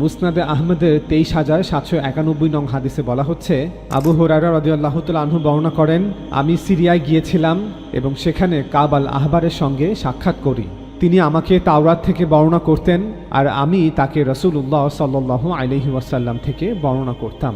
মুসনাদে আহমেদের তেইশ হাজার সাতশো একানব্বই নং হাদিসে বলা হচ্ছে, আবু হরারা রদিয়াল্লাহ আনহু বর্ণনা করেন, আমি সিরিয়ায় গিয়েছিলাম এবং সেখানে কাব আল আহবারের সঙ্গে সাক্ষাৎ করি। তিনি আমাকে তাওরাত থেকে বর্ণনা করতেন আর আমি তাকে রসুল্লাহ সাল্লাহ আলহি ওয়াসাল্লাম থেকে বর্ণনা করতাম।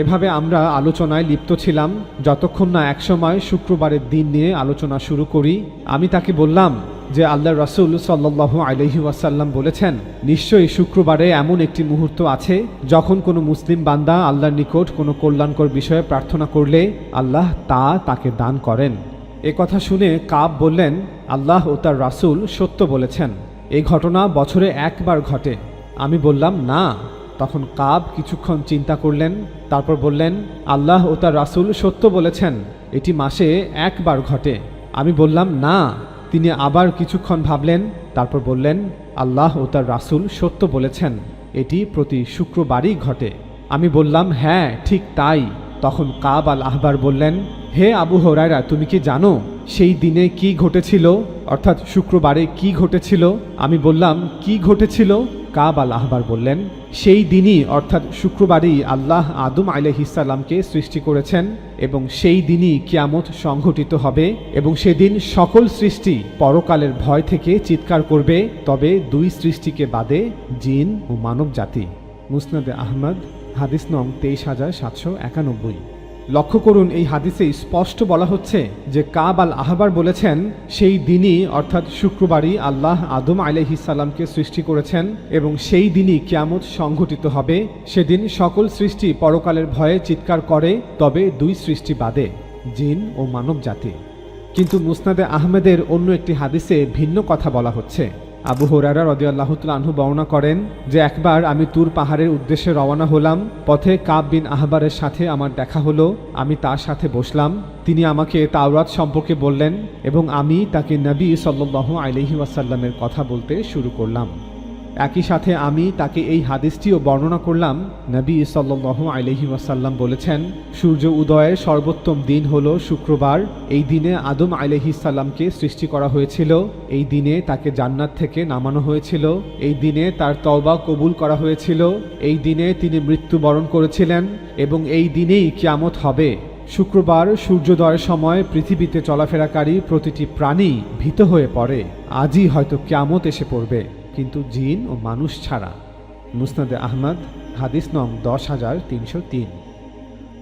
এভাবে আমরা আলোচনায় লিপ্ত ছিলাম। যতক্ষণ না একসময় শুক্রবারের দিন নিয়ে আলোচনা শুরু করি, আমি তাকে বললাম যে আল্লাহ রসুল সাল্লাহ আলহি ওয়াসাল্লাম বলেছেন, নিশ্চয়ই শুক্রবারে এমন একটি মুহূর্ত আছে যখন কোনো মুসলিম বান্দা আল্লাহর নিকট কোনো কল্যাণকর বিষয়ে প্রার্থনা করলে আল্লাহ তা তাকে দান করেন। এ কথা শুনে কাব বললেন, আল্লাহ ও তার রাসূল সত্য বলেছেন এই ঘটনা বছরে একবার ঘটে। আমি বললাম, না। তখন কাব কিছুক্ষণ চিন্তা করলেন, তারপর বললেন, আল্লাহ ও তার রাসূল সত্য বলেছেন, এটি মাসে একবার ঘটে। আমি বললাম, না। তিনি আবার কিছুক্ষণ ভাবলেন, তারপর বললেন, আল্লাহ ও তার রাসুল সত্য বলেছেন, এটি প্রতি শুক্রবারই ঘটে। আমি বললাম হ্যাঁ ঠিক তাই। তখন কাব আল আহবার বললেন, হে আবু হরাইরা তুমি কি জানো সেই দিনে কি ঘটেছিল? অর্থাৎ শুক্রবারে কি ঘটেছিল? আমি বললাম, কি ঘটেছিল? কাব আল আহবার বললেন, সেই দিনই, অর্থাৎ শুক্রবারই আল্লাহ আদম আলহিসাল্লামকে সৃষ্টি করেছেন এবং সেই দিনই কিয়ামত সংঘটিত হবে এবং সেদিন সকল সৃষ্টি পরকালের ভয় থেকে চিৎকার করবে, তবে দুই সৃষ্টিকে বাদে জিন ও মানব জাতি মুসনাদে আহমদ, হাদিস নং তেইশ হাজার সাতশো একানব্বই। লক্ষ্য করুন, এই হাদিসে স্পষ্ট বলা হচ্ছে যে কাব আল আহবার বলেছেন, সেই দিনই, অর্থাৎ শুক্রবারই আল্লাহ আদম আলহিসাল্লামকে সৃষ্টি করেছেন এবং সেই দিনই কিয়ামত সংঘটিত হবে। সেদিন সকল সৃষ্টি পরকালের ভয়ে চিৎকার করে, তবে দুই সৃষ্টি বাদে, জিন ও মানব জাতি কিন্তু মুসনাদে আহমেদের অন্য একটি হাদিসে ভিন্ন কথা বলা হচ্ছে। আবু হরারা রদিয়াল্লাহতুল আনহু বর্ণনা করেন যে একবার আমি তুর পাহাড়ের উদ্দেশ্যে রওনা হলাম, পথে কাব বিন আহবারের সাথে আমার দেখা হলো, আমি তার সাথে বসলাম, তিনি আমাকে তাওরাত সম্পর্কে বললেন এবং আমি তাকে নবী সাল্লাহ আলহি ওয়াসাল্লামের কথা বলতে শুরু করলাম। একই সাথে আমি তাকে এই হাদিসটিও বর্ণনা করলাম, নবী সাল্লাহ আলহি ওয়াসাল্লাম বলেছেন, সূর্য উদয়ের সর্বোত্তম দিন হল শুক্রবার, এই দিনে আদম আলহিসাল্লামকে সৃষ্টি করা হয়েছিল, এই দিনে তাকে জান্নাত থেকে নামানো হয়েছিল, এই দিনে তার তওবা কবুল করা হয়েছিল, এই দিনে তিনি মৃত্যুবরণ করেছিলেন এবং এই দিনেই কিয়ামত হবে। শুক্রবার সূর্যোদয়ের সময় পৃথিবীতে চলাফেরাকারী প্রতিটি প্রাণী ভীত হয়ে পড়ে, আজই হয়তো কিয়ামত এসে পড়বে। কিন্তু জিন ও মানুষ ছাড়া। মুসনাদে আহমদ, হাদিস নং দশ হাজার তিনশো তিন।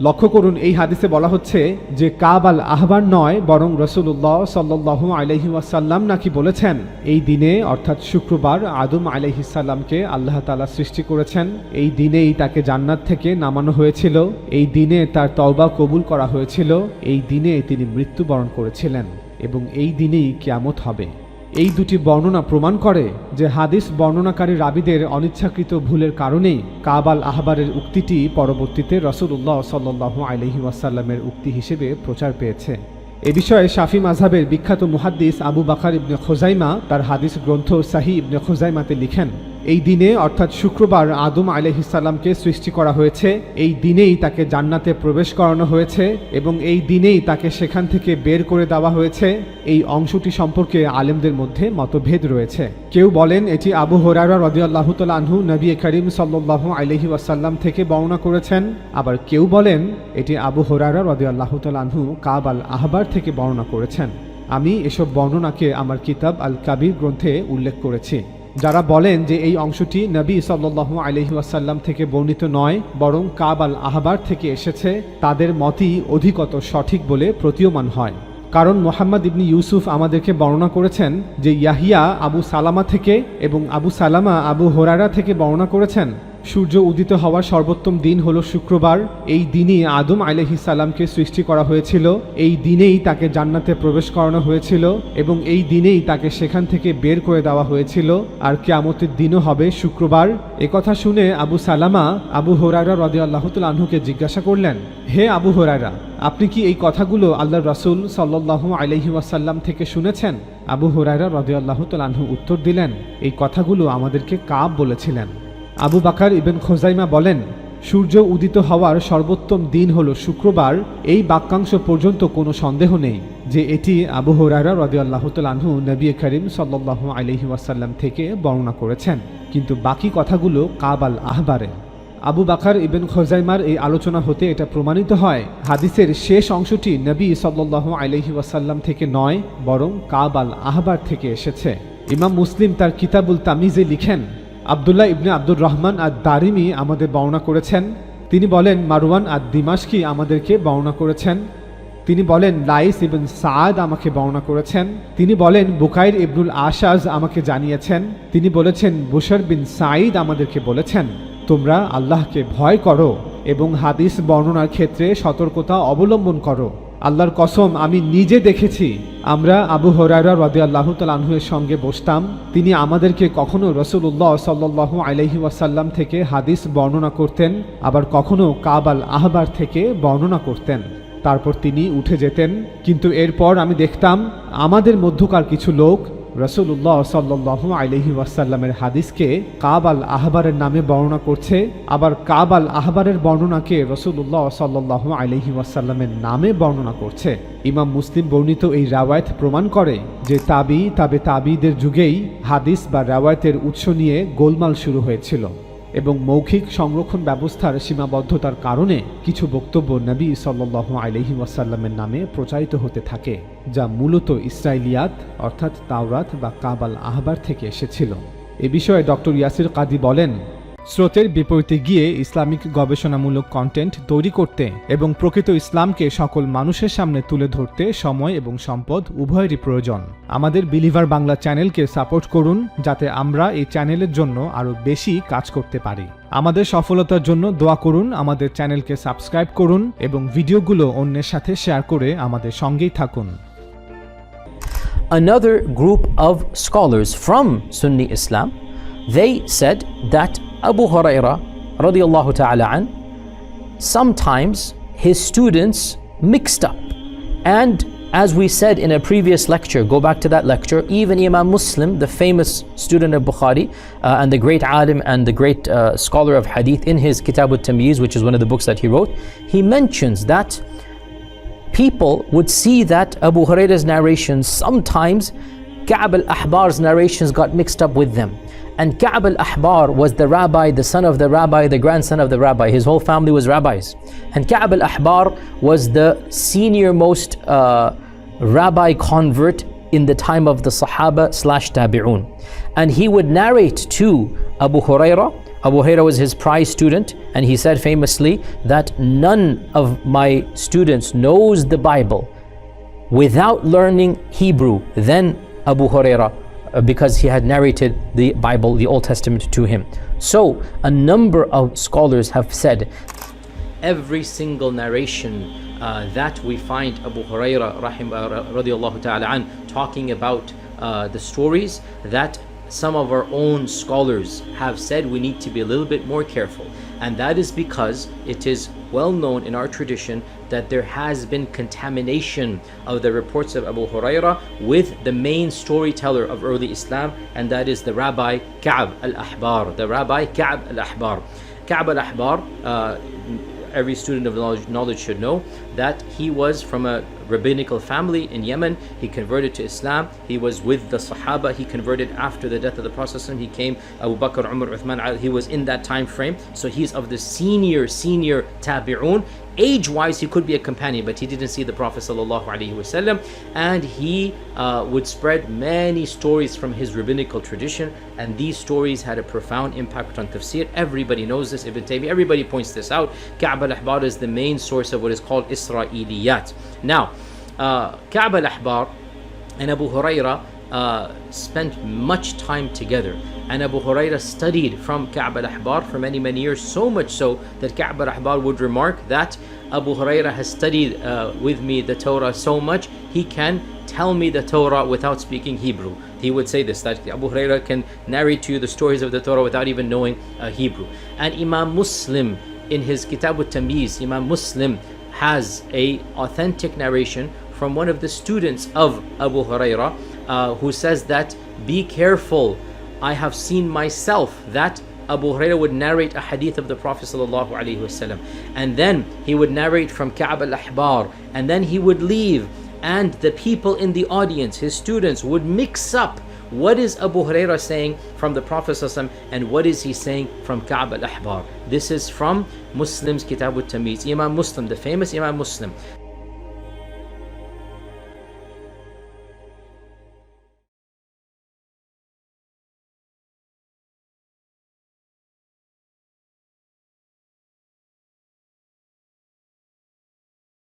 লক্ষ্য করুন, এই হাদিসে বলা হচ্ছে যে কাব আল আহবার নয়, বরং রসুল্লাহ সাল্লাহ আলহি ওয়াসাল্লাম নাকি বলেছেন, এই দিনে, অর্থাৎ শুক্রবার, আদম আলহিসাল্লামকে আল্লাহ তালা সৃষ্টি করেছেন। এই দিনেই তাকে জান্নাত থেকে নামানো হয়েছিল। এই দিনে তার তওবা কবুল করা হয়েছিল। এই দিনে তিনি মৃত্যুবরণ করেছিলেন এবং এই দিনেই কিয়ামত হবে। এই দুটি বর্ণনা প্রমাণ করে যে হাদিস বর্ণনাকারী রাবিদের অনিচ্ছাকৃত ভুলের কারণেই কাবাল আহবারের উক্তিটি পরবর্তীতে রসুল্লাহ সাল্লাহ আলহি ওয়াসাল্লামের উক্তি হিসেবে প্রচার পেয়েছে। এ বিষয়ে শাফি মাঝহাবের বিখ্যাত মুহাদ্দিস আবু বাকার ইবনে খোজাইমা তার হাদিস গ্রন্থ সাহি ইবনে খোজাইমাতে লিখেন এই দিনে, অর্থাৎ শুক্রবার, আদম আলহিসাল্লামকে সৃষ্টি করা হয়েছে। এই দিনেই তাকে জান্নাতে প্রবেশ করানো হয়েছে এবং এই দিনেই তাকে সেখান থেকে বের করে দেওয়া হয়েছে। এই অংশটি সম্পর্কে আলেমদের মধ্যে মতভেদ রয়েছে। কেউ বলেন, এটি আবু হরারা রদিয়াল্লাহতাল আনহু নবী করিম সাল্লাহ আলহি ওয়াসাল্লাম থেকে বর্ণনা করেছেন। আবার কেউ বলেন, এটি আবু হরারা রদিয়াল্লাহতাল আনহু কাব আল আহবার থেকে বর্ণনা করেছেন। আমি এসব বর্ণনাকে আমার কিতাব আল কাবির গ্রন্থে উল্লেখ করেছি। যারা বলেন যে এই অংশটি নবী সাল্লাহ আলহি ওয়াসাল্লাম থেকে বর্ণিত নয়, বরং কাব আল আহবার থেকে এসেছে, তাদের মতই অধিকত সঠিক বলে প্রতীয়মান হয়। কারণ মোহাম্মদ ইবনি ইউসুফ আমাদেরকে বর্ণনা করেছেন যে ইয়াহিয়া আবু সালামা থেকে এবং আবু সালামা আবু হোরারা থেকে বর্ণনা করেছেন সূর্য উদিত হওয়ার সর্বোত্তম দিন হলো শুক্রবার। এই দিনই আদম আলহিসাল্লামকে সৃষ্টি করা হয়েছিল। এই দিনেই তাকে জান্নাতে প্রবেশ করানো হয়েছিল এবং এই দিনেই তাকে সেখান থেকে বের করে দেওয়া হয়েছিল। আর কেয়ামতের দিনও হবে শুক্রবার। কথা শুনে আবু সালামা আবু হোরারা রদি আল্লাহতুল জিজ্ঞাসা করলেন, হে আবু হোরারা আপনি কি এই কথাগুলো আল্লাহ রাসুল সাল্লাহ আলহি ওয়াসাল্লাম থেকে শুনেছেন? আবু হোরারা রদি আল্লাহতুল আনহু উত্তর দিলেন, এই কথাগুলো আমাদেরকে কাব বলেছিলেন। আবু বাকার ইবেন খোজাইমা বলেন, সূর্য উদিত হওয়ার সর্বোত্তম দিন হল শুক্রবার। এই বাক্যাংশ পর্যন্ত কোনো সন্দেহ নেই যে এটি আবু হরারা রদিয়াল্লাহ আনহু নবী করিম সাল্লাহ আলহি ওয়াসাল্লাম থেকে বর্ণনা করেছেন। কিন্তু বাকি কথাগুলো কাবাল আহবারে। আবু বাকার ইবেন খোজাইমার এই আলোচনা হতে এটা প্রমাণিত হয়, হাদিসের শেষ অংশটি নবী সাল্লাহ আলহি ওয়াসাল্লাম থেকে নয়, বরং কাবাল আহবার থেকে এসেছে। ইমাম মুসলিম তার কিতাবুল তামিজে লিখেন আবদুল্লাহ ইবনে আব্দুর রহমান আর দারিমি আমাদের বর্ণনা করেছেন। তিনি বলেন, মারওয়ান আর দিমাশকি আমাদেরকে বর্ণনা করেছেন। তিনি বলেন, লাইস ইবন সাদ আমাকে বর্ণনা করেছেন। তিনি বলেন বুকাইর ইবনুল আশাজ আমাকে জানিয়েছেন। তিনি বলেছেন, বুশার বিন সাঈদ আমাদেরকে বলেছেন, তোমরা আল্লাহকে ভয় করো এবং হাদিস বর্ণনার ক্ষেত্রে সতর্কতা অবলম্বন করো। আল্লাহর কসম, আমি নিজে দেখেছি। আমরা আবু হরাইরা রদে আল্লাহ তালাহুয়ের সঙ্গে বসতাম। তিনি আমাদেরকে কখনো রসুল্লাহ সাল্লাহ আলহি ওয়াসাল্লাম থেকে হাদিস বর্ণনা করতেন, আবার কখনো কাবাল আহবার থেকে বর্ণনা করতেন। তারপর তিনি উঠে যেতেন। কিন্তু এরপর আমি দেখতাম, আমাদের মধ্যকার কিছু লোক রসুল্লাহ সাল্লাহ আলহি ওয়াসাল্লামের হাদিসকে কাব আল আহবারের নামে বর্ণনা করছে, আবার কাব আল আহবারের বর্ণনাকে রসুল্লাহ সাল্লাহ আলহি ওয়াসাল্লামের নামে বর্ণনা করছে। ইমাম মুসলিম বর্ণিত এই রাওয়ায়ত প্রমাণ করে যে তাবি, তাবে তাবিদের যুগেই হাদিস বা রাওয়ায়তের উৎস নিয়ে গোলমাল শুরু হয়েছিল। এবং মৌখিক সংরক্ষণ ব্যবস্থার সীমাবদ্ধতার কারণে কিছু বক্তব্য নবী সাল্ল আলহি ওয়াসাল্লামের নামে প্রচারিত হতে থাকে, যা মূলত ইসরায়েলিয়াত অর্থাৎ তাওরাত বা কাবাল আহবার থেকে এসেছিল। এ বিষয়ে ডক্টর ইয়াসির কাদি বলেন স্রোতের বিপরীতে গিয়ে ইসলামিক গবেষণামূলক কন্টেন্ট তৈরি করতে এবং প্রকৃত ইসলামকে সকল মানুষের সামনে তুলে ধরতে সময় এবং সম্পদ উভয়েরই প্রয়োজন। আমাদের বিলিভার বাংলা চ্যানেলকে সাপোর্ট করুন যাতে আমরা এই চ্যানেলের জন্য আরও বেশি কাজ করতে পারি। আমাদের সফলতার জন্য দোয়া করুন আমাদের চ্যানেলকে সাবস্ক্রাইব করুন এবং ভিডিওগুলো অন্যের সাথে শেয়ার করে আমাদের সঙ্গেই থাকুন। Another group of scholars from Sunni Islam, they said that Abu Huraira radiallahu ta'ala an, sometimes his students mixed up. And as we said in a previous lecture, go back to that lecture, even Imam Muslim, the famous student of Bukhari uh, and the great alim and the great uh, scholar of hadith in his Kitab al-Tamyiz, which is one of the books that he wrote, he mentions that people would see that Abu Huraira's narrations sometimes Ka'b al-Ahbar's narrations got mixed up with them. And Ka'b al-Ahbar was the rabbi, the son of the rabbi, the grandson of the rabbi. His whole family was rabbis. And Ka'b al-Ahbar was the senior most uh, rabbi convert in the time of the Sahaba slash Tabi'un. And he would narrate to Abu Huraira. Abu Huraira was his prize student, and he said famously that none of my students knows the Bible without learning Hebrew. Then Abu Huraira because he had narrated the Bible, the Old Testament to him. So, a number of scholars have said every single narration uh, that we find Abu Huraira rahim, uh, talking about uh, the stories that some of our own scholars have said we need to be a little bit more careful. And that is because it is well known in our tradition that there has been contamination of the reports of Abu Huraira with the main storyteller of early Islam, and that is the Rabbi Ka'b al Ahbar. The Rabbi Ka'b al Ahbar. Ka'b al Ahbar, uh, every student of knowledge, knowledge should know that he was from a rabbinical family in Yemen. He converted to Islam. He was with the Sahaba. He converted after the death of the Prophet. He came Abu Bakr, Umar, Uthman. He was in that time frame. So he's of the senior, senior tabi'un. Age wise, he could be a companion, but he didn't see the Prophet. ﷺ, and he uh, would spread many stories from his rabbinical tradition. And these stories had a profound impact on tafsir. Everybody knows this. Ibn Taymiyyah, everybody points this out. Ka'b al Ahbar is the main source of what is called Now, uh, Ka'b al Ahbar and Abu Huraira uh, spent much time together. And Abu Huraira studied from Ka'b al Ahbar for many, many years, so much so that Ka'b al Ahbar would remark that Abu Huraira has studied uh, with me the Torah so much, he can tell me the Torah without speaking Hebrew. He would say this that Abu Huraira can narrate to you the stories of the Torah without even knowing uh, Hebrew. And Imam Muslim in his Kitab al-Tamiz, Imam Muslim has a authentic narration from one of the students of Abu Huraira uh, who says that be careful. I have seen myself that Abu Hurairah would narrate a hadith of the Prophet wasallam, and then he would narrate from Ka'b al-Ahbar, and then he would leave, and the people in the audience, his students, would mix up what is Abu Hurairah saying from the Prophet and what is he saying from Ka'b al-Ahbar. This is from Muslim's Kitab al-Tamiz, Imam Muslim, the famous Imam Muslim.